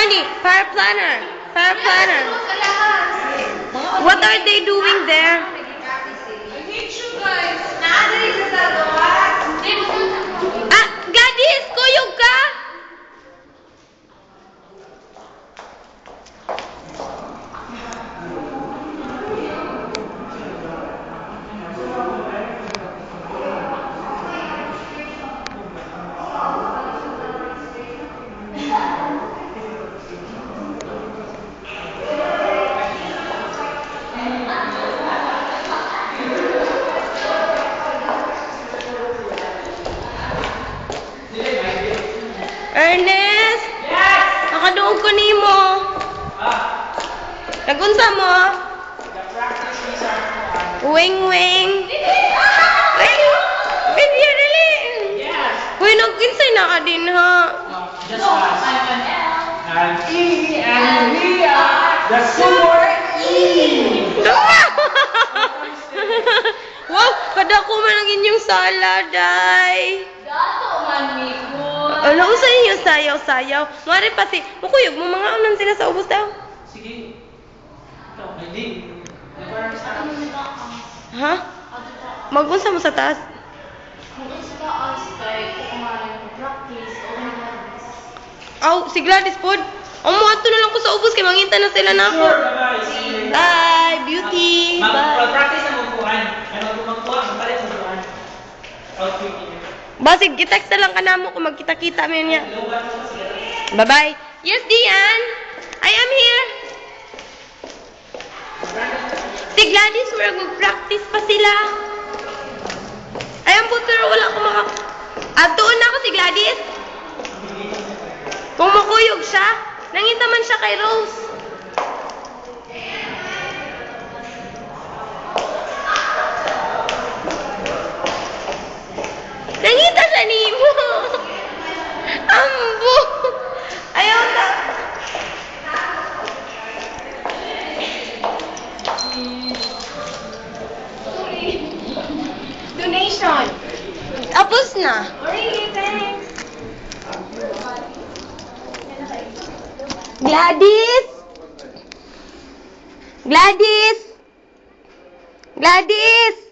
Attorney, fire paraplanner. What are they doing there? Mo? Wing wing. Wing. Video dali. Yes. Uy, nagkinsay na ka din ha. Just us. And E and we are the super E. wow, kada ko man ang inyong salad, ay. Ano sa inyo sayaw-sayaw? Mari pa si, mukuyog mo mga unan sila sa ubos daw. Sige. Hindi. Sa Ha? Magunsa mo sa taas? Aw, si Gladys pod. Ang mo ato na lang ko sa ubos kay mangita na sila na ako. Bye, beauty. Bye. Mag-practice na magkuhan. Ano magkuhan, magpalit sa kuhan. Outfit. Basig, gitext na lang ka na mo kung magkita-kita mo niya. Bye-bye. Yes, Dian. I am here. Si Gladys, we're mag-practice pa sila. Ayan po, pero wala ko maka... Ah, doon na ako si Gladys. Kung makuyog siya, nangita man siya kay Rose. Tapos na. Gladys! Gladys! Gladys!